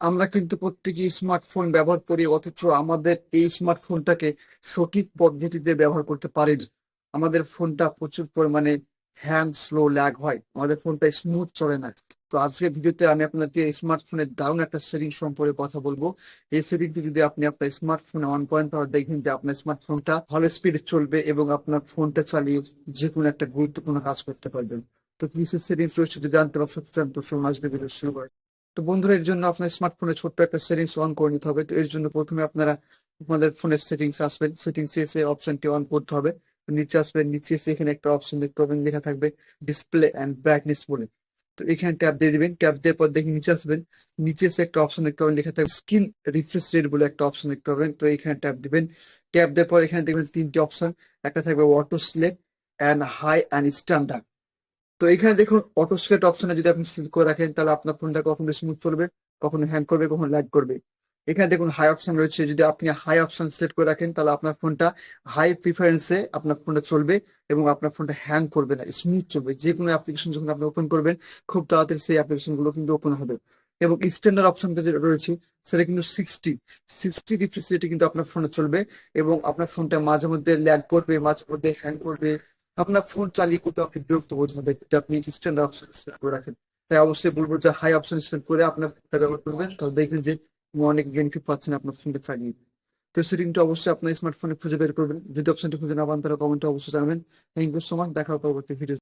আমরা কিন্তু প্রত্যেকেই স্মার্টফোন ব্যবহার করি, অথচ আমাদের এই স্মার্টফোনটাকে সঠিক পদ্ধতিতে ব্যবহার করতে পারি। আমাদের ফোনটা প্রচুর পরিমাণে হ্যাং স্লো ল্যাগ হয়। আমাদের ফোনটা স্মুথ চলে না। তো আজকের ভিডিওতে আমি আপনাদেরকে স্মার্টফোনের দারুণ একটা সেটিং সম্পর্কে কথা বলব। এই সেটিংটি যদি আপনি আপনার স্মার্টফোনে অন পয়েন্ট তাহলে দেখবেন যে আপনার স্মার্টফোনটা ভালো স্পিডে চলবে এবং আপনার ফোনটা চালিয়ে যে কোনো একটা গুরুত্বপূর্ণ কাজ করতে পারবেন। তো কিসের সেটিংস রয়েছে যদি জানতে চান তো শুনুন আজকে ভিডিও শুরু করেন তো বন্ধুরা, এর জন্য আপনার স্মার্টফোনে ছোট্ট একটা সেটিংস অন করে নিতে হবে। তো এর জন্য প্রথমে আপনারা আপনাদের ফোনের সেটিংস আসবেন। সেটিংস এসে অপশনটি অন করতে হবে। নিচে আসবেন, নিচে এসে এখানে একটা অপশন দেখতে পাবেন, লেখা থাকবে ডিসপ্লে অ্যান্ড ব্রাইটনেস বলে তো এখানে ট্যাপ দিয়ে দিবেন। ট্যাপ দেওয়ার পর দেখে নিচে আসবেন। নিচে এসে একটা অপশন দেখতে পাবেন, লেখা থাকবে স্ক্রিন রিফ্রেশ রেট বলে একটা অপশন দেখতে পাবেন। তো এখানে ট্যাপ দিবেন। ট্যাপ দেওয়ার পর এখানে দেখবেন তিনটি অপশন একটা থাকবে auto select and high and standard তো এখানে দেখুন অটো সিলেক্ট অপশনে যদি আপনি সিলেক্ট করে রাখেন, তাহলে আপনার ফোনটা কখনো স্মুথ চলবে কখনো হ্যাং করবে, কখনো ল্যাগ করবে। এখানে দেখুন হাই অপশন রয়েছে। যদি আপনি হাই অপশন সিলেক্ট করে রাখেন, তাহলে আপনার ফোনটা হাই প্রিফারেন্সে আপনার ফোনটা চলবে এবং আপনার ফোনটা হ্যাং করবে না স্মুথ চলবে। যে কোনো অ্যাপ্লিকেশন যখন আপনি ওপেন করবেন, খুব তাড়াতাড়ি সেই অ্যাপ্লিকেশনগুলো কিন্তু ওপেন হবে। এবং স্ট্যান্ডার্ড অপশনটা যেটা রয়েছে, সেটা কিন্তু সিক্সটি সিক্সটি রিফ্রেশ কিন্তু আপনার ফোনে চলবে এবং আপনার ফোনটা মাঝে মধ্যে ল্যাগ করবে, মাঝে মধ্যে হ্যাং করবে আপনার ফোন চালিয়ে করতে আপনি বিরক্ত বোধ হবে আপনি স্ট্যান্ড অপশন করে রাখেন। তাই অবশ্যই বলব যে হাই অপশন সিলেক্ট করে আপনার ফোনটা ব্যবহার করবেন। তাহলে দেখবেন যে অনেক বেনিফিট পাচ্ছেন আপনার ফোনটা চালিয়ে। তো সেটিংটা অবশ্যই আপনার স্মার্টফোনে খুঁজে বের করবেন। যদি অপশনটি খুঁজে না পান তাহলে কমেন্টে অবশ্যই জানাবেন। থ্যাংক ইউ সো মাচ দেখা পরবর্তী ভিডিও